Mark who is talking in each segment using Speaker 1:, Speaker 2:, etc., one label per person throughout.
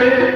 Speaker 1: করতে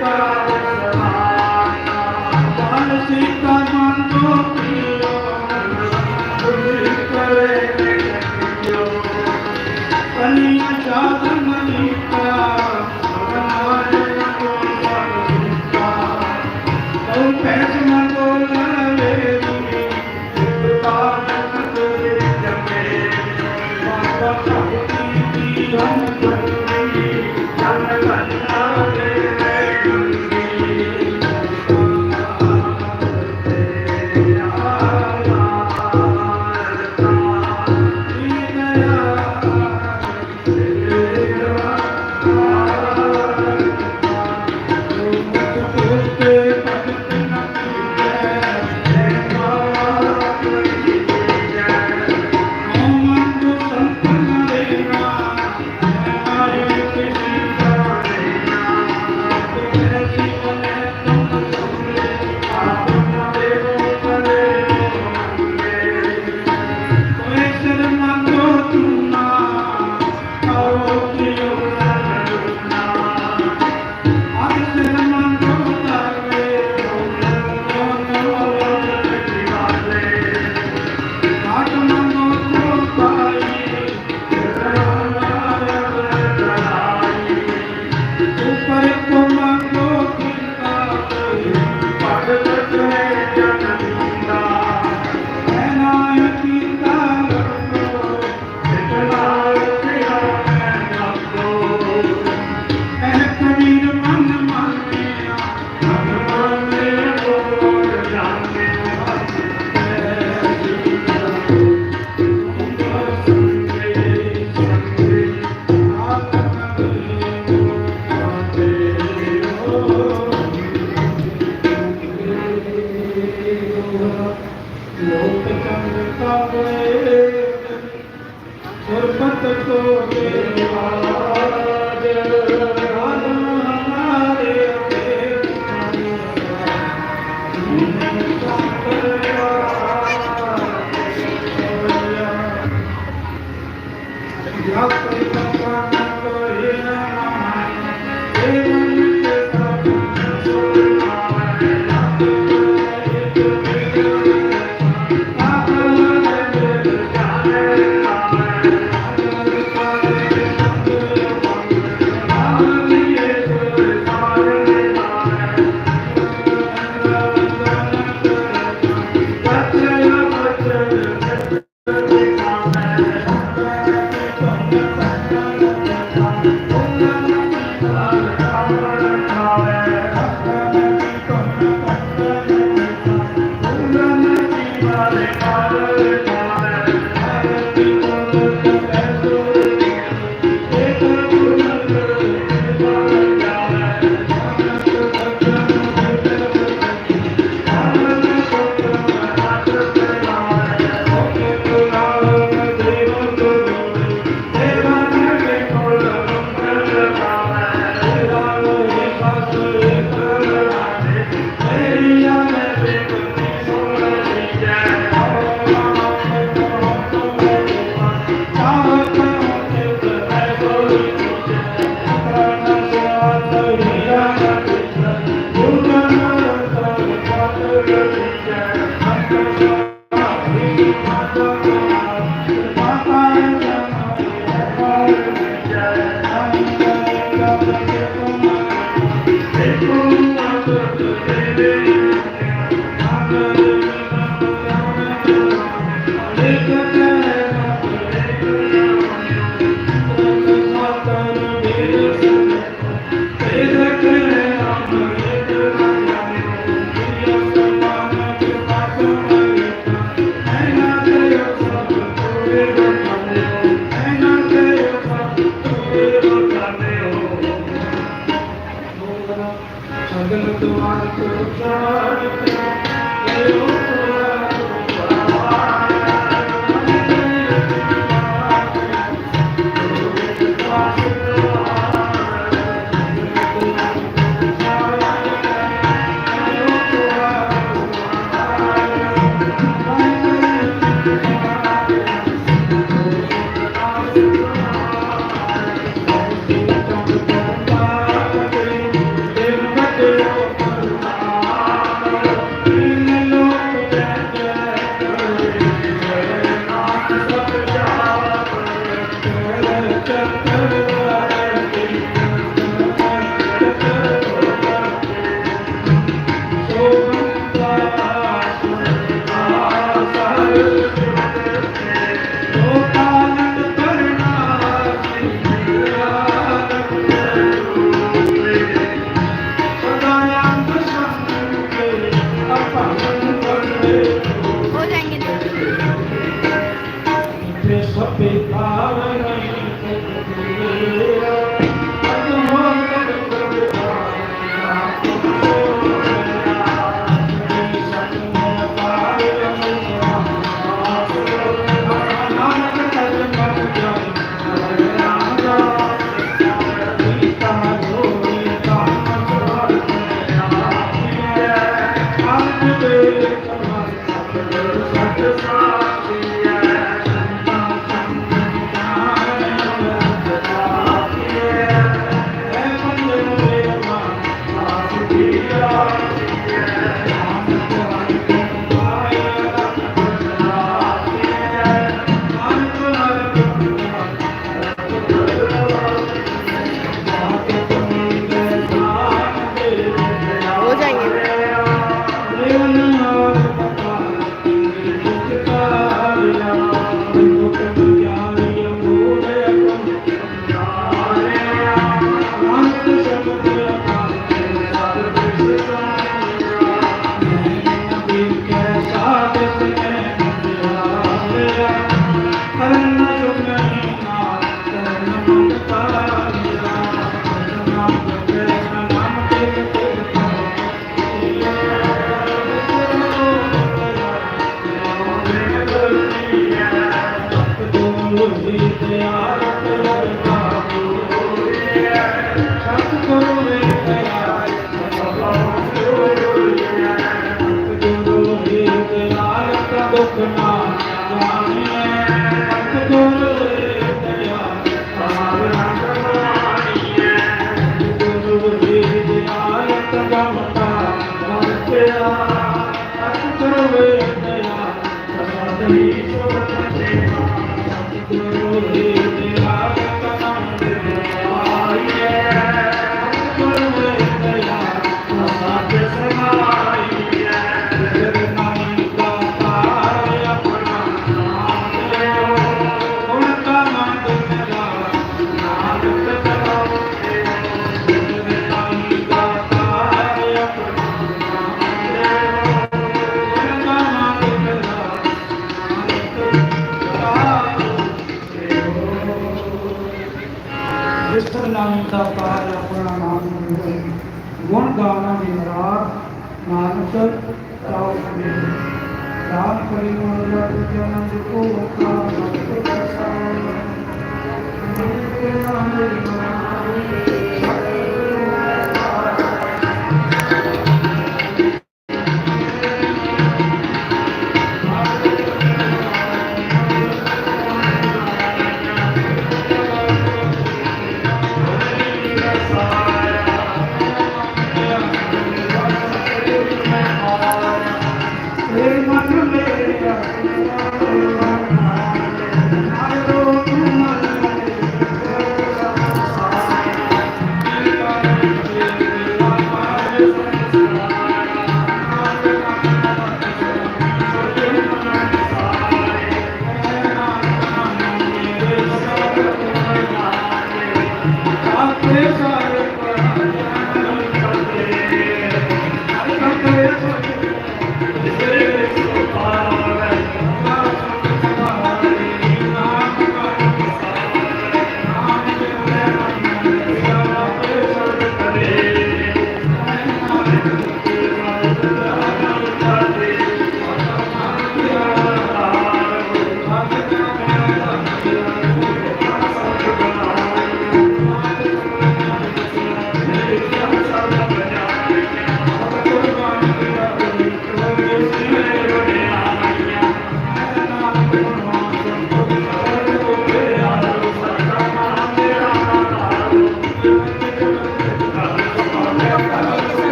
Speaker 1: Thank you.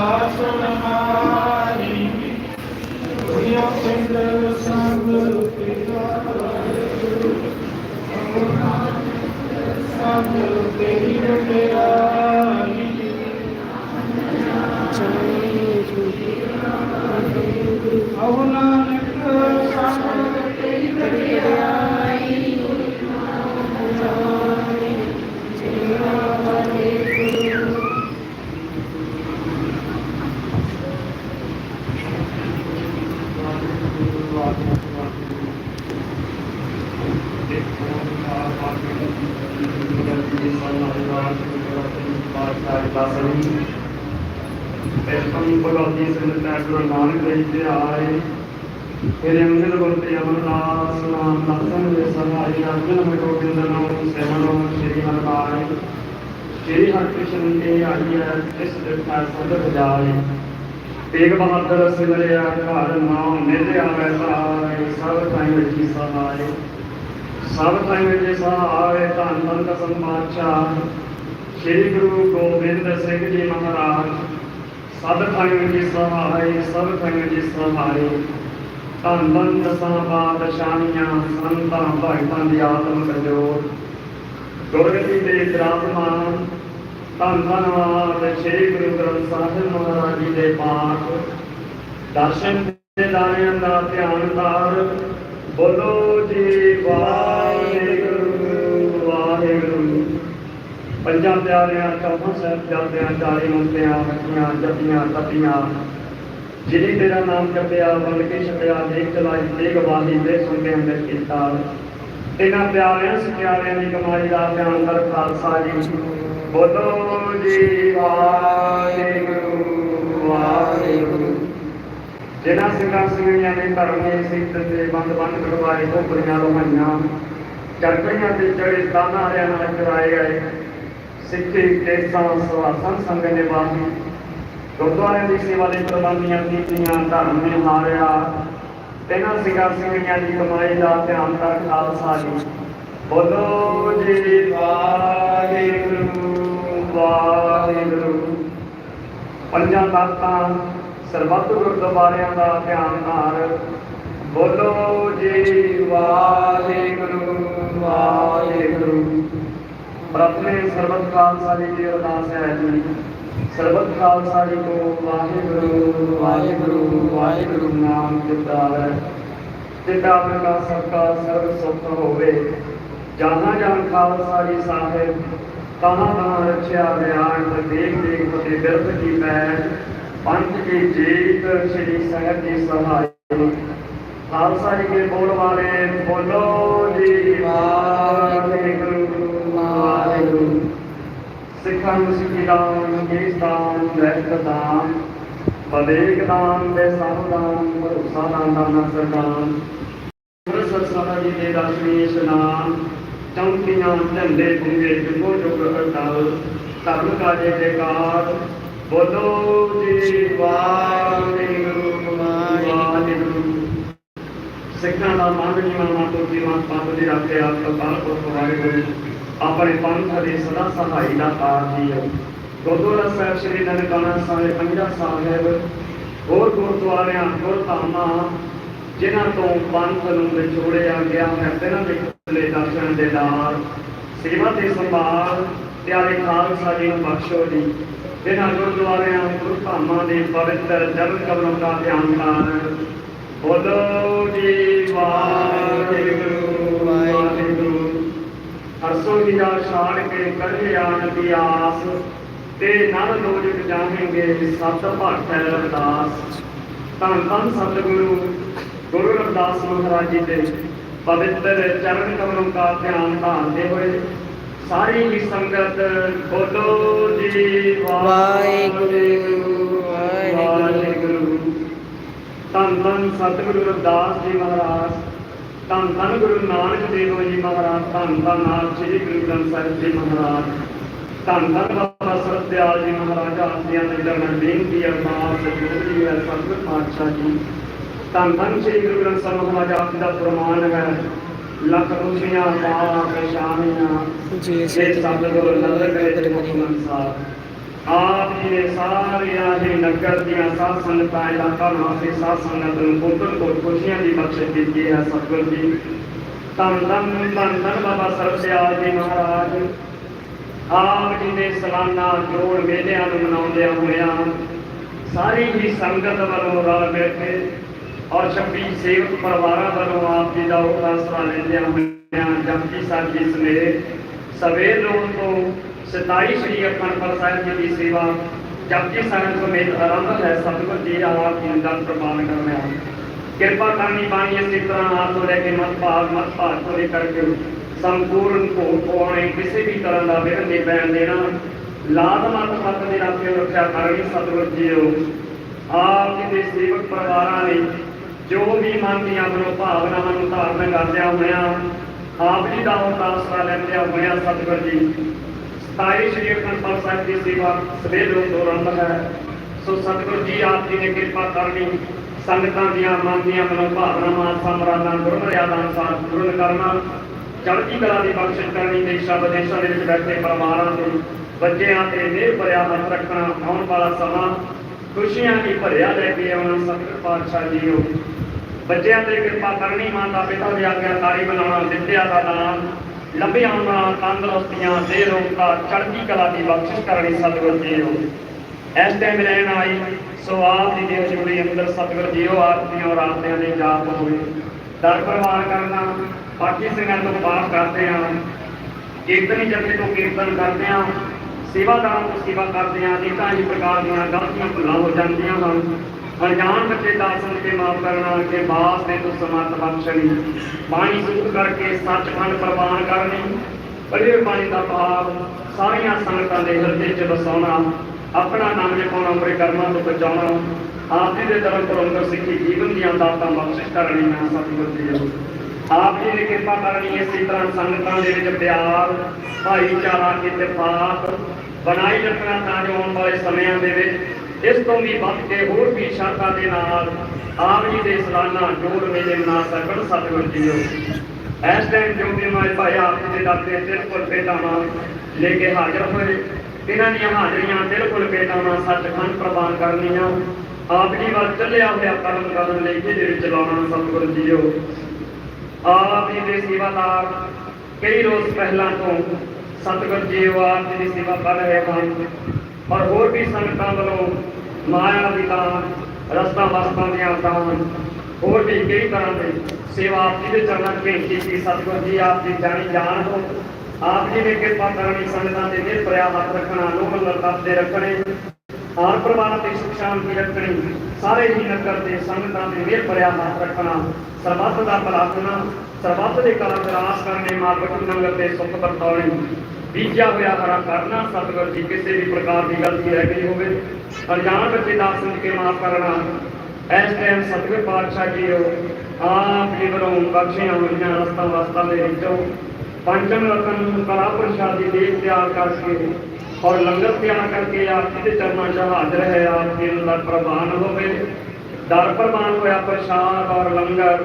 Speaker 1: ਆਸਨ ਮਾਰੀ
Speaker 2: ਦੁਨੀਆ ਪਿੰਡ ਸੰਗ ਪਿਤਾ ਸੰਗ
Speaker 1: ਤੇਰੀ ਬਟਿਆਰੀ ਚਾਹੇ ਜੁਗੀ ਆਉਣਾ
Speaker 3: ਦਸਵੀਂ ਪਹਿਲਮ ਭਗਵਤੀ ਸੰਗਤਾਂ ਗੁਰੂ ਨਾਨਕ ਦੇਵ ਜੀ ਆਏ ਇਹਦੇ ਅੰਦਰ ਗੁਰਤੇ ਅਮਰਦਾਸ ਨਾਮ ਦਰਸ਼ਨ ਦੇ ਸਹਾਈ ਅਰਜਨ ਮੇ ਗੋਬਿੰਦ ਨਾਮ ਸੇਵਨੋ ਸ਼੍ਰੀ ਹਰਿ ਸ਼੍ਰੀ ਹਰਿਕ੍ਰਿਸ਼ਨ ਕੇ ਆਈ ਹੈ। ਇਸ ਦੇ ਖਾਸ ਸੰਗਤ ਤੇਗ ਬਹਾਦਰ ਸਿਮਰਿਆ ਘਰ ਨਾਮ ਨਿਧ ਆਵੇ ਸਹਾਏ ਸਭ ਥਾਈ ਵਿੱਚ ਸਹਾਏ ਸਭ ਥਾਈ ਵਿੱਚ ਸਹਾਏ ਧੰਨ ਧੰਨ ਕਸਮ ਬਾਦਸ਼ਾਹ ਸ੍ਰੀ ਗੁਰੂ ਗੋਬਿੰਦ ਸਿੰਘ ਜੀ ਮਹਾਰਾਜ, ਸਭ ਥਾਈ ਵਿੱਚ ਸਹਾਏ ਸਭ ਥਾਈ ਵਿੱਚ ਸਹਾਏ ਧੰਨ ਧੰਨ ਦਸਾਂ ਪਾਤਸ਼ਾਹੀਆਂ, ਸੰਤਾਂ, ਭਗਤਾਂ ਦੀ ਆਤਮ ਕਜੋਰ ਗੁਰਗਤੀ ਦੇ ਵਿਰਾਜਮਾਨ ਧੰਨ ਧੰਨਵਾਦ ਸ੍ਰੀ ਗੁਰੂ ਗ੍ਰੰਥ ਸਾਹਿਬ ਮਹਾਰਾਜ ਜੀ ਦੇ ਪਾਠ। ਦਰਸ਼ਨ ਦੇ ਦਾਣਿਆਂ ਦਾ ਧਿਆਨ ਧਾਰ ਬੋਲੋ ਜੀ, ਵਾਹਿਗੁਰੂ ਵਾਹਿਗੁਰੂ। ਪੰਜਾਂ ਪਿਆਰਿਆਂ, ਚੌਹਾਂ ਸਾਹਿਬ ਜਾਂਦਿਆਂ ਚਾਲੀ ਮੁਕਤਿਆਂ ਹੱਟੀਆਂ ਜਪੀਆਂ, ਤਪੀਆਂ। ਜਿਹਨੇ ਤੇਰਾ ਨਾਮ ਜਪਿਆ ਬਲ ਕੇ ਛਪਿਆ, ਦੇਖ ਚਲਾਈ, ਦੇਖ ਬਾਣੀ ਦੇ ਸੁਣ ਅੰਦਰ ਕੀਤਾ। ਇਹਨਾਂ ਪਿਆਰਿਆਂ ਸਕਿਆਰਿਆਂ ਦੀ ਕਮਾਈ ਦਾ ਧਿਆਨ ਕਰ, ਖਾਲਸਾ ਜੀ। ਬੋਲੋ ਜੀ, ਵਾਹਿਗੁਰੂ ਵਾਹਿਗੁਰੂ। ਜਿਨ੍ਹਾਂ ਸਿੰਘਾਂ ਸਿੰਘੀਆਂ ਨੇ ਧਰਮ ਦੇ ਸਿੱਧ ਤੇ ਬੰਦ ਬੰਦ ਕਰਵਾਏ ਕੋਪਰੀਆਂ ਲੋਹਾਈਆਂ ਚਰਕੀਆਂ ਤੇ ਚੜੇ ਤਾਨਾਰਿਆਂ ਨਾਲ ਚਰਾਏ ਗਏ। ਸਿੱਖੀ, ਕੇਸਾਂ, ਸਵਾਸਾਂ ਸੰਗ ਨਿਵਾਸੀ ਗੁਰਦੁਆਰਿਆਂ ਦੀ ਸੇਵਾ ਦੇ ਪ੍ਰਬੰਧੀਆਂ ਕੀਤੀਆਂ, ਧਰਮ ਨੇ ਹਾਰਿਆ। ਤੈਨਾਂ ਸਿੰਘਾਂ ਸਿੰਘਣੀਆਂ ਦੀ ਕਮਾਈ ਦਾ ਧਿਆਨ ਕਰ ਖਾਲਸਾ ਜੀ। ਬੋਲੋ ਜੀ, ਵਾਹਿਗੁਰੂ ਵਾਹਿਗੁਰੂ। ਪੰਜਾਂ ਤਖਤਾਂ ਸਰਬੱਤ ਗੁਰਦੁਆਰਿਆਂ ਦਾ ਧਿਆਨ ਧਾਰ ਬੋਲੋ ਜੀ, ਵਾਹਿਗੁਰੂ ਵਾਹਿਗੁਰੂ। ਪ੍ਰਥਮੇ ਸਰਬੱਤ ਖਾਲਸਾ ਜੀ ਦੀ ਅਰਦਾਸ ਹੈ ਜੀ। ਸਰਬੱਤ ਖਾਲਸਾ ਜੀ ਕੋ ਵਾਹਿਗੁਰੂ ਵਾਹਿਗੁਰੂ ਵਾਹਿਗੁਰੂ ਨਾਮ ਜਪਦਾ ਹੈ। ਜਿਤਾ ਦਾ ਸਭਾ ਸਰਬ ਸੁਖ ਹੋਵੇ। ਜਹਾਂ ਜਹਾਂ ਖਾਲਸਾ ਜੀ ਸਾਹਿਬ, ਤਹਾਂ ਤਹਾਂ ਰਚਿਆ ਵਿਆਨ ਤੇ ਦੇਖ ਦੇਖ ਤੇ ਬਿਰਧ ਕੀ ਪੈਣ। ਪੰਥ ਕੀ ਜੀਤ ਸ੍ਰੀ ਸਾਹਿਬ ਦੀ ਸਹਾਈ। ਖਾਲਸਾ ਜੀ ਕੇ ਬੋਲ ਵਾਲੇ, ਬੋਲੋ ਜੀ, ਵਾਹਿਗੁਰੂ ਵਾਹਿਗੁਰੂ। ਸਿੱਖਾਂ ਨੂੰ ਸਿੱਖੀ ਦਾਨ ਕੇਸ ਦਾਨ ਦਾਨ ਦੇ ਦਾਨ ਭਰੋਸਾ ਦਾਨ ਦਾਨਾ ਸਰਦਾਨ ਗੁਰੂ ਸਾਹਿਬ ਜੀ ਦੇ ਦਰਸ਼ਨੀ ਇਸ਼ਨਾਨ, ਚੌਂਕੀਆਂ, ਝੰਡੇ ਪੁੰਗੇ ਜੁਗੋ ਜੁਗ ਅਟਲ ਧਰਮ ਕਾਜੇ ਦੇ ਕਾਰ ਬੋਲੋ ਜੀ, ਵਾਹਿਗੁਰੂ ਵਾਹਿਗੁਰੂ। ਸਿੱਖਾਂ ਦਾ ਮਨ ਜੀਵਨ ਜੀਵਨ ਪੰਥ ਦੇ ਰੱਖੇ ਆਪ ਕਪਾਲ ਪੁਰਖ ਵਾਹਿਗੁਰੂ ਆਪਣੇ ਪੰਥ ਦੇ ਸਦਾ ਸਹਾਈ ਦਾ ਤਾਰ ਜੀ ਗੁਰਦੁਆਰਾ ਸਾਹਿਬ ਸ੍ਰੀ ਨਨਕਾਣਾ ਸਾਹਿਬ, ਪੰਜਾ ਸਾਹਿਬ ਹੋਰ ਗੁਰਦੁਆਰਿਆਂ, ਗੁਰਧਾਮਾਂ, ਜਿਨ੍ਹਾਂ ਤੋਂ ਪੰਥ ਨੂੰ ਵਿਛੋੜਿਆ ਗਿਆ ਹੈ, ਤਿਨਾਂ ਦੇ ਦਰਸ਼ਨ ਦੇ ਦਾਰ ਸੇਵਾ ਤੇ ਸੰਭਾਲ ਪਿਆਰੇ ਖਾਲਸਾ ਜੀ ਨੂੰ ਬਖਸ਼ੋ ਜੀ। ਜਿਨ੍ਹਾਂ ਗੁਰਦੁਆਰਿਆਂ ਗੁਰਧਾਮਾਂ ਦੇ ਪਵਿੱਤਰ ਜਨਮ ਕਬਰਾਂ ਦਾ ਧਿਆਨ ਕਰ। ਬੋਲੋ ਜੀ, ਵਾਹਿਗੁਰੂ ਵਾਹਿਗੁਰੂ। ਹਰਸੋਂ ਦੀ ਜਾ ਛਾੜ ਕੇ ਕਰੇ ਆਣ ਦੀ ਆਸ, ਤੇ ਨਰ ਲੋਜਕ ਜਾਣਗੇ ਸਤ ਭਗਤ ਹੈ ਧੰਨ ਧੰਨ ਸਤਿਗੁਰੂ, ਗੁਰੂ ਰਵਿਦਾਸ ਮਹਾਰਾਜ ਜੀ ਦੇ ਪਵਿੱਤਰ ਚਰਨ ਕਮਲੋਂ ਦਾ ਧਿਆਨ ਧਾਰਦੇ ਹੋਏ। ਸਾਰੀ ਹੀ ਸੰਗਤ ਬੋਲੋ ਜੀ
Speaker 2: ਵਾਹਿਗੁਰੂ, ਵਾਹਿਗੁਰੂ।
Speaker 3: ਧੰਨ ਧੰਨ ਸਤਿਗੁਰੂ ਰਵਿਦਾਸ ਜੀ ਮਹਾਰਾਜ ਧੰਨ ਧੰਨ ਗੁਰੂ ਨਾਨਕ ਦੇਵ ਜੀ ਮਹਾਰਾਜ ਧੰਨ ਧੰਨ ਆਪ ਸ੍ਰੀ ਗੁਰੂ ਗ੍ਰੰਥ ਸਾਹਿਬ ਜੀ ਮਹਾਰਾਜ। ਧੰਨ ਧੰਨ ਬਾਬਾ ਸਰਦਿਆਲ ਜੀ ਮਹਾਰਾਜ ਆਪਦੀਆਂ ਨਜ਼ਰ ਨਾਲ ਬੇਨਤੀ ਅਰਦਾਸ ਜੋੜੀ ਹੈ ਸਤਿਗੁਰ ਪਾਤਸ਼ਾਹ ਜੀ। ਧੰਨ ਧੰਨ ਸ੍ਰੀ ਗੁਰੂ ਗ੍ਰੰਥ ਸਾਹਿਬ ਮਹਾਰਾਜ ਆਪ ਦਾ ਪ੍ਰਮਾਣ ਹੈ। ਲੱਖ ਰੁਪਈਆ ਪਾਪ ਸ਼ਾਮੀਆਂ
Speaker 2: ਜੀ
Speaker 3: ਜੇ ਸਤਿਗੁਰ ਨਜ਼ਰ ਕਰੇ ਤੇ ਮੁਖਮਨ ਸਾਹਿਬ। ਆਪ ਜੀ ਨੇ ਸਾਰੀਆਂ ਹੀ ਨਗਰ ਦੀਆਂ ਸਾਧ ਸੰਗਤਾਂ ਇਲਾਕਾ ਨਿਵਾਸੀ ਸਾਧ ਸੰਗਤ ਨੂੰ ਕੋਟਨ ਕੋਟ ਖੁਸ਼ੀਆਂ ਦੀ ਬਖਸ਼ਿਸ਼ ਦਿੱਤੀ ਹੈ ਸਤਿਗੁਰ ਜੀ। ਧੰਨ ਧੰਨ ਧੰਨ ਧੰਨ ਬਾਬਾ ਸਰਬਦਿਆਲ ਜੀ ਮਹਾਰਾਜ। ਆਪ ਜੀ ਦੇ ਸਾਲਾਨਾ ਜੋੜ ਮੇਲਿਆਂ ਨੂੰ ਮਨਾਉਂਦਿਆਂ ਹੋਇਆਂ ਸਾਰੀ ਹੀ ਸੰਗਤ ਵੱਲੋਂ ਰਲ ਮਿਲ ਕੇ ਔਰ 26 ਸੇਵਕ ਪਰਿਵਾਰਾਂ ਵੱਲੋਂ ਆਪ ਜੀ ਦਾ ਉਹ ਆਸਰਾ ਲੈਂਦਿਆਂ ਹੋਇਆਂ ਜਪਜੀ ਸਾਹਿਬ ਜੀ ਸਮੇਤ ਸਵੇਰ ਨੂੰ ਤੋਂ 27 ਸ਼੍ਰੀ ਅਖੰਡ ਸਾਹਿਬ ਜੀ ਦੀ ਸੇਵਾ ਜਪਜੀ ਸਾਹਿਬ ਸਮੇਤ ਆਰੰਭ ਹੈ। ਸਤਿਗੁਰ ਜੀ ਆਪ ਜੀ ਨੂੰ ਦਰ ਕਰਨਾ ਕਿਰਪਾ ਕਰਨੀ ਬਾਣੀ ਇਸੇ ਤਰ੍ਹਾਂ ਆਪ ਤੋਂ ਲੈ ਕੇ ਮਤ ਭਾਗ ਮਤ ਭਾਗ ਤੋਂ ਲੈ ਕਰਕੇ ਸੰਪੂਰਨ ਭੋਗ ਪਵਾਉਣੇ, ਕਿਸੇ ਵੀ ਤਰ੍ਹਾਂ ਦਾ ਵਿਘਨ ਨਹੀਂ ਪੈਣ ਦੇਣਾ। ਲਾਜ਼ਮਤ ਮਤ ਦੀ ਰਾਖੀ ਰੱਖਿਆ ਕਰਨੀ ਸਤਿਗੁਰ ਜੀਓ ਆਪ ਜੀ ਦੇ ਸੇਵਕ ਪਰਿਵਾਰਾਂ ਨੇ ਜੋ ਵੀ ਮਨ ਦੀਆਂ ਮਨੋ ਭਾਵਨਾਵਾਂ ਨੂੰ ਧਾਰਨ ਕਰਦਿਆਂ ਹੋਇਆਂ, ਆਪ ਜੀ ਦਾ ਆਸਰਾ ਲੈਂਦਿਆਂ ਹੋਇਆਂ ਸਤਿਗੁਰ ਜੀ 27 ਸ਼੍ਰੀ ਅਖੰਡ ਸਾਹਿਬ ਦੀ ਸੇਵਾ ਸਵੇਰ ਨੂੰ ਦੌਰਾਨ ਹੈ। ਸੋ ਸਤਿਗੁਰ ਜੀ, ਆਪ ਜੀ ਨੇ ਕਿਰਪਾ ਕਰਨੀ, ਸੰਗਤਾਂ ਦੀਆਂ ਮਨ ਦੀਆਂ ਮਨੋ ਭਾਵਨਾਵਾਂ ਸਮਰਾਦਾਂ ਗੁਰਮਰਿਆਦਾ ਅਨੁਸਾਰ ਪੂਰਨ ਕਰਨਾ, ਚੜ੍ਹਦੀ ਕਲਾ ਦੀ ਬਖਸ਼ਿਸ਼ ਕਰਨੀ, ਦੇਸ਼ਾਂ ਵਿਦੇਸ਼ਾਂ ਦੇ ਵਿੱਚ ਬੈਠੇ ਪਰਿਵਾਰਾਂ ਦੇ ਬੱਚਿਆਂ ਤੇ ਮਿਹਰ ਭਰਿਆ ਹੱਥ ਰੱਖਣਾ, ਆਉਣ ਵਾਲਾ ਸਮਾਂ ਖੁਸ਼ੀਆਂ ਦੀ ਭਰਿਆ ਲੈ ਕੇ ਆਉਣਾ, ਸਤਿਗੁਰ ਪਾਤਸ਼ਾਹ ਜੀਓ। ਬੱਚਿਆਂ ਤੇ ਕਿਰਪਾ ਕਰਨੀ, ਮਾਤਾ ਪਿਤਾ ਦੀ ਆਗਿਆਕਾਰੀ ਬਣਾਉਣਾ ਵਿਦਿਆ ਦਾ ਦਾਨ, ਲੰਬੀਆਂ ਉਮਰਾਂ ਤੰਦਰੁਸਤੀਆਂ ਦੇ ਰੋਗਤਾ ਚੜ੍ਹਦੀ ਕਲਾ ਦੀ ਬਖਸ਼ਿਸ਼ ਕਰਨੀ ਸਤਿਗੁਰ ਜੀਓ। ਇਸ ਟਾਈਮ ਰਹਿਣ ਆਈ, ਸੋ ਆਪ ਜੀ ਦੇ ਅੰਦਰ ਸਤਿਗੁਰ ਜੀਓ, ਆਪ ਦੀਆਂ ਰਾਤਿਆਂ ਦੇ ਜਾਪ ਹੋਵੇ। ਦਰ ਪ੍ਰਵਾਨ ਕਰਨਾ, ਬਾਕੀ ਸਿੰਘਾਂ ਤੋਂ ਪਾਸ ਕਰਦੇ ਹਾਂ ਕੀਰਤਨੀ ਜਥੇ ਤੋਂ ਕੀਰਤਨ ਕਰਦੇ ਹਾਂ ਸੇਵਾਦਾਰਾਂ ਤੋਂ ਸੇਵਾ ਕਰਦੇ ਹਾਂ ਅਨੇਕਾਂ ਹੀ ਪ੍ਰਕਾਰ ਦੀਆਂ ਗਲਤੀਆਂ ਭੁੱਲਾਂ ਹੋ ਜਾਂਦੀਆਂ ਹਨ। ਅਣਜਾਣ ਬੱਚੇ ਦਾ ਸੁਣ ਕੇ ਮਾਫ ਕਰਨਾ ਕਿ ਬਾਸ ਦੇ ਤੋਂ ਸਮਰਥ ਬਖਸ਼ਣੀ। ਬਾਣੀ ਸੁਧ ਕਰਕੇ ਸੱਚਖੰਡ ਪ੍ਰਵਾਨ ਕਰਨੀ। ਬੜੇ ਬਾਣੀ ਦਾ ਭਾਵ, ਸਾਰੀਆਂ ਸੰਗਤਾਂ ਦੇ ਹਿਰਦੇ 'ਚ ਵਸਾਉਣਾ। ਆਪਣਾ ਨਾਮ ਜਪਾਉਣਾ ਆਪਣੇ ਕਰਮਾਂ ਤੋਂ ਬਚਾਉਣਾ। ਆਪ ਜੀ ਦੇ ਧਰਮ ਤੋਂ ਸਿੱਖੀ ਜੀਵਨ ਦੀਆਂ ਦਾਤਾਂ ਬਖਸ਼ਿਸ਼ ਕਰਨੀਆਂ ਸਤਿਗੁਰ ਜੀ ਆਪ ਜੀ ਨੇ ਕਿਰਪਾ ਕਰਨੀ ਇਸੇ ਤਰ੍ਹਾਂ ਸੰਗਤਾਂ ਦੇ ਵਿੱਚ ਪਿਆਰ, ਭਾਈਚਾਰਾ ਇਤਫਾਕ ਬਣਾਈ ਰੱਖਣਾ ਤਾਂ ਜੋ ਆਉਣ ਵਾਲੇ ਸਮਿਆਂ ਦੇ ਵਿੱਚ ਇਸ ਤੋਂ ਵੀ ਵੱਧ ਕੇ ਹੋਰ ਵੀ ਸ਼ਰਧਾ ਦੇ ਨਾਲ ਆਪ ਜੀ ਦੇ ਸਾਲਾਨਾ ਜੋੜ ਮੇਲੇ ਮਨਾ ਸਕਣ ਸਤਿਗੁਰ ਜੀਓ। ਇਸ ਟਾਈਮ ਜੋ ਵੀ ਮਾਰੇ ਭਾਈ ਆਪ ਜੀ ਦੇ ਦਰ ਬਿਲਕੁਲ ਭੇਟਾਵਾਂ ਲੈ ਕੇ ਹਾਜ਼ਰ ਹੋਏ, ਇਹਨਾਂ ਦੀਆਂ ਹਾਜ਼ਰੀਆਂ ਬਿਲਕੁਲ ਭੇਟਾਵਾਂ ਸੱਚਖੰਡ ਪ੍ਰਵਾਨ ਕਰਨੀਆਂ। ਆਪ ਜੀ ਵੱਲ ਚੱਲਿਆ ਹੋਇਆ ਕਰਮ ਕਰਨ ਲਈ ਜਿਹਦੇ ਵਿੱਚ ਲਾਉਣਾ ਸਤਿਗੁਰ ਜੀਓ। ਆਪ ਜੀ ਦੇ ਸੇਵਾਦਾਰ ਕਈ ਰੋਜ਼ ਪਹਿਲਾਂ ਤੋਂ ਸਤਿਗੁਰ ਜੀ ਉਹ ਆਪ ਜੀ ਦੀ ਸੇਵਾ ਕਰ ਰਹੇ ਹਨ। ਔਰ ਹੋਰ ਵੀ ਸੰਗਤਾਂ ਵੱਲੋਂ ਮਾਇਆ ਦੀ ਦਾਨ ਰਸਤਾ ਵਸਤਾਂ ਦੀਆਂ ਦਾਨ ਹੋਰ ਵੀ ਕਈ ਤਰ੍ਹਾਂ ਦੇ ਸੇਵਾ ਆਪ ਜੀ ਦੇ ਚਰਨਾਂ 'ਚ ਭੇਟ ਕੀਤੀ। ਸਤਿਗੁਰ ਜੀ, ਆਪ ਦੀ ਜਾਣੀ ਜਾਣ ਹੋ ਆਪ ਜੀ ਨੇ ਕਿਰਪਾ ਕਰਨੀ ਸੰਗਤਾਂ ਦੇ ਨਿਰ ਹੱਥ ਰੱਖਣਾ ਨੋਬਲ ਨਰਤਬ ਦੇ ਰੱਖਣੇ ਆਰ ਪਰਿਵਾਰ ਤੇ ਸੁਖ ਸ਼ਾਂਤੀ ਰੱਖਣੀ, ਸਾਰੇ ਹੀ ਨਗਰ ਦੇ ਸੰਗਤਾਂ ਦੇ ਮਿਹਰ ਭਰਿਆ ਹੱਥ ਰੱਖਣਾ, ਸਰਬੱਤ ਦਾ ਭਲਾ ਕਰਨਾ, ਸਰਬੱਤ ਦੇ ਕਲਾ ਵਿਰਾਸ ਕਰਨੇ ਮਾਂ ਬਟੂ ਦੇ ਸੁਖ ਵਰਤਾਉਣੇ। ਬੀਜਿਆ ਹੋਇਆ ਹਰਾ ਕਰਨਾ ਸਤਿਗੁਰ ਜੀ, ਕਿਸੇ ਵੀ ਪ੍ਰਕਾਰ ਦੀ ਗਲਤੀ ਰਹਿ ਗਈ ਹੋਵੇ, ਅਣਜਾਣ ਬੱਚੇ ਦਾ ਸੁਣ ਕੇ ਮਾਫ ਕਰਨਾ। ਇਸ ਟਾਈਮ ਸਤਿਗੁਰ ਪਾਤਸ਼ਾਹ ਜੀਓ, ਆਪ ਜੀ ਵੱਲੋਂ ਬਖਸ਼ੀਆਂ ਹੋਈਆਂ ਰਸਤਾ ਵਸਤਾਂ ਦੇ ਵਿੱਚੋਂ ਪੰਚਮ ਰਤਨ ਕਲਾ ਪ੍ਰਸ਼ਾਦੀ ਦੇ ਤਿਆਰ ਕਰਕੇ ਔਰ ਲੰਗਰ ਤਿਆਰ ਕਰਕੇ ਆਪ ਜੀ ਦੇ ਚਰਨਾਂ 'ਚ ਹਾਜ਼ਰ ਹੈ, ਆਪ ਜੀ ਦਾ ਪ੍ਰਵਾਨ ਹੋਵੇ। ਦਰ ਪ੍ਰਵਾਨ ਹੋਇਆ ਪ੍ਰਸ਼ਾਦ ਔਰ ਲੰਗਰ।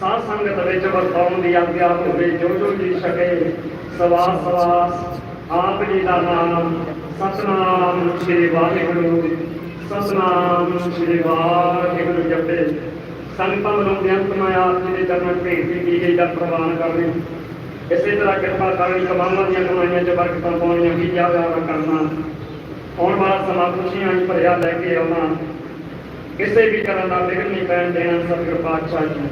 Speaker 3: ਸਾਧ ਸੰਗਤ ਵਿੱਚ ਵਰਤਾਉਣ ਦੀ ਆਗਿਆ ਹੋਵੇ, ਜੋ ਜੋ ਜੀ ਸਕੇ, ਸਵਾਸ ਸਵਾਸ, ਆਪ ਜੀ ਦਾ ਨਾਮ, ਸਤਨਾਮ ਸ੍ਰੀ ਵਾਹਿਗੁਰੂ, ਸਤਨਾਮ ਸ੍ਰੀ ਵਾਹਿਗੁਰੂ ਜਪੇ। ਸੰਗਤਾਂ ਵੱਲੋਂ ਬੇਅੰਤ ਮੈਂ ਆਪ ਜੀ ਦੇ ਚਰਨਾਂ ਭੇਟ ਕੀਤੀ ਗਈ ਦਾ ਪ੍ਰਵਾਨ ਕਰਨੀ। ਇਸੇ ਤਰ੍ਹਾਂ ਕਿਰਪਾ ਕਰਨੀ ਕਮਾਲਾਂ ਦੀਆਂ ਕਮਾਈਆਂ 'ਚ ਬਰਕਤਾਂ ਪਾਉਣੀਆਂ ਵੀ ਜ਼ਿਆਦਾ ਕਰਨਾ। ਆਉਣ ਵਾਲਾ ਸਮਾਂ ਖੁਸ਼ੀਆਂ ਹੀ ਭਰਿਆ ਲੈ ਕੇ ਆਉਣਾ। ਕਿਸੇ ਵੀ ਤਰ੍ਹਾਂ ਦਾ ਵਿਘਨ ਨਹੀਂ ਪੈਣ ਦੇਣਾ ਸਤਿਗੁਰ ਪਾਤਸ਼ਾਹ ਜੀ।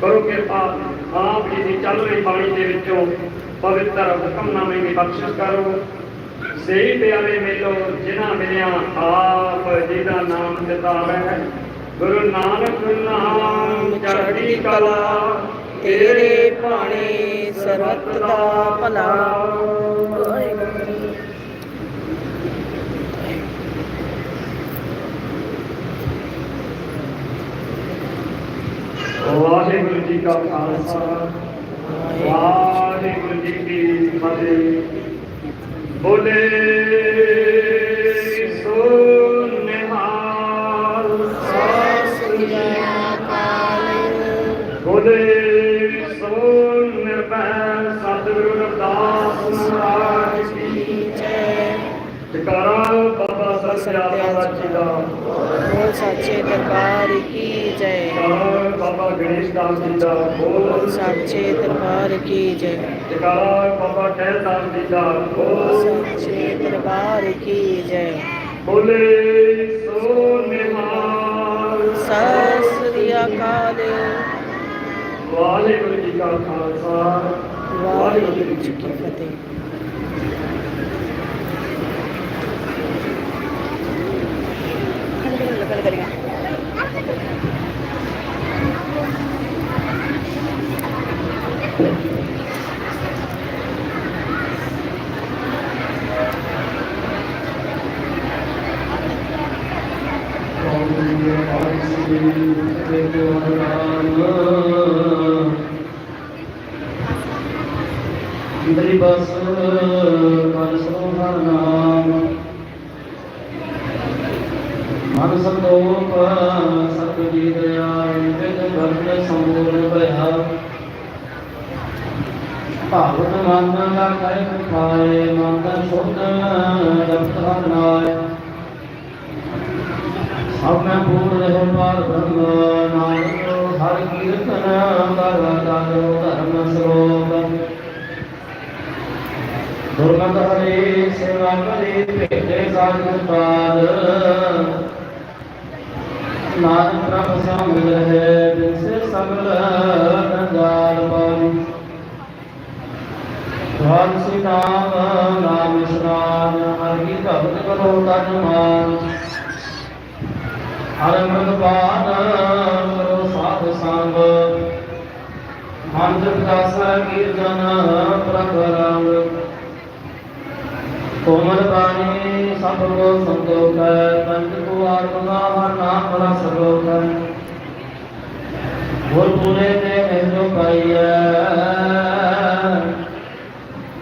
Speaker 3: ਕਰੋ ਕਿਰਪਾ, ਆਪ ਜੀ ਦੀ ਚੱਲ ਰਹੀ ਬਾਣੀ ਦੇ ਵਿੱਚੋਂ ਪਵਿੱਤਰ ਹੁਕਮਨਾਮੇ ਦੀ ਬਖਸ਼ਿਸ਼ ਕਰੋ। ਸਹੀ ਪਿਆਰੇ ਮੇਲੋ, ਜਿਨ੍ਹਾਂ ਮਿਲਿਆ, ਆਪ ਜੀ ਦਾ ਨਾਮ ਦਿੱਤਾ ਗੁਰੂ ਨਾਨਕ ਨਾਮ ਚੜ੍ਹਦੀ ਕਲਾ,
Speaker 2: ਤੇਰੇ ਭਾਣੇ ਸਰਬੱਤ ਦਾ ਭਲਾ।
Speaker 3: ਵਾਹਿਗੁਰੂ ਜੀ ਕਾ ਖਾਲਸਾ ਵਾਹਿਗੁਰੂ ਜੀ ਕੀ ਫਤਿਹ। ਬੋਲੇ ਸੋ ਨਿਹਾਲ। ਬੋਲੇ ਸੋ ਨਿਰਭੈ ਸਤਿਗੁਰੂ ਰਵਿਦਾਸ ਮਹਾਰਾਜ ਕੀ ਜਕਾਰਾ ਬਾਬਾ ਸਤਿਆਰਾ ਜੀ ਦਾ।
Speaker 2: ਬੋਲ ਸੱਚੇ ਦਰਬਾਰ ਕੀ ਜੈ।
Speaker 3: ਬਾਬਾ ਗਣੇਸ਼ ਦਾਸ ਜੀ ਦਾ ਬੋਲ
Speaker 2: ਸੱਚੇ ਦਰਬਾਰ ਕੀ ਜੈ
Speaker 3: ਜਕਾਰਾ ਬਾਬਾ ਟਹਿਲ ਦਾਸ ਜੀ ਦਾ ਬੋਲ
Speaker 2: ਸੱਚੇ ਦਰਬਾਰ ਕੀ ਜੈ
Speaker 3: ਬੋਲੇ ਸੋ ਨਿਹਾਲ
Speaker 2: ਸਤਿ ਸ੍ਰੀ ਅਕਾਲ
Speaker 3: ਵਾਹਿਗੁਰੂ ਜੀ ਕਾ ਖਾਲਸਾ
Speaker 2: ਵਾਹਿਗੁਰੂ ਜੀ ਕੀ ਫਤਿਹ ਗੱਲ ਕਰੀਏ
Speaker 4: ਮੇਰੀ ਬਸ ਮਨ ਸੋਹਣਾ ਨਾਮ ਮਨ ਸੰਤੋਖ ਸਤਿ ਜੀ ਦਇਆ ਜਗ ਭਰਨ ਸਮੂਰ ਭਇਆ ਭਾਵਤ ਮਨ ਦਾ ਕਰੇ ਪਾਏ ਮਨ ਦਾ ਸੁਧ ਜਪਤ ਹਰ ਸਭ ਮੈਂ ਪੂਰ ਰਹਿ ਪਾਰ ਬ੍ਰਹਮ ਨਾਨਕ, ਹਰ ਕੀਰਤਨ ਕਰ ਦਾਰੋ ਧਰਮ ਸਰੋਤ ਦੁਰਗੰਧ ਹਰੇ, ਸੇਵਾ ਕਰੇ ਭੇਟੇ ਸਾਧ ਪਾਦ। ਨਾਨਕ ਪ੍ਰਭ ਸੰਗ ਰਹੇ, ਬਿਨਸੇ ਸਗਲ ਕੰਗਾਲ ਪਾਵੀ ਧਨ ਸੀ ਨਾਮ ਨਾਮ ਇਸਨਾਨ ਹਰ ਕੀ ਭਗਤ ਕਰੋ ਤਨ ਮਾਨ। ਹਰ ਅੰਮ੍ਰਿਤ ਪਾਨ ਕਰੋ ਸਾਧ ਸੰਗ। ਮਨ ਜਪਦਾਸ ਕੀਰਤਨ ਪ੍ਰਭ ਕੋਮਲ ਬਾਣੀ ਸਭ ਕੋ ਸੰਤੋਖ ਹੈ ਪੰਜ ਕੋ ਆਤਮਾ ਹਰ ਨਾਮ ਰਸ ਰੋਖ ਹੈ। ਗੁਰ ਪੂਰੇ ਤੇ ਮਹਿਜੋ ਪਾਈਐ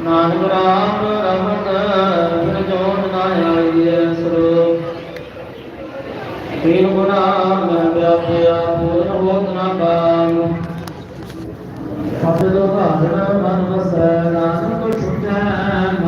Speaker 4: ਨਾਨਕ ਰਾਮ ਰਮਨ ਫਿਰ ਜੋਨ ਨਾ ਆਈਐ ਸਰੋ ਤੀਨ ਗੁਣਾ ਮੈਂ ਵਿਆਪਿਆ, ਪੂਰਨ ਹੋਤ ਨਾ ਕਾਮ ਸਤਿ ਲੋ ਭਾਜਨ ਮਨ ਵਸੈ, ਨਾਨਕ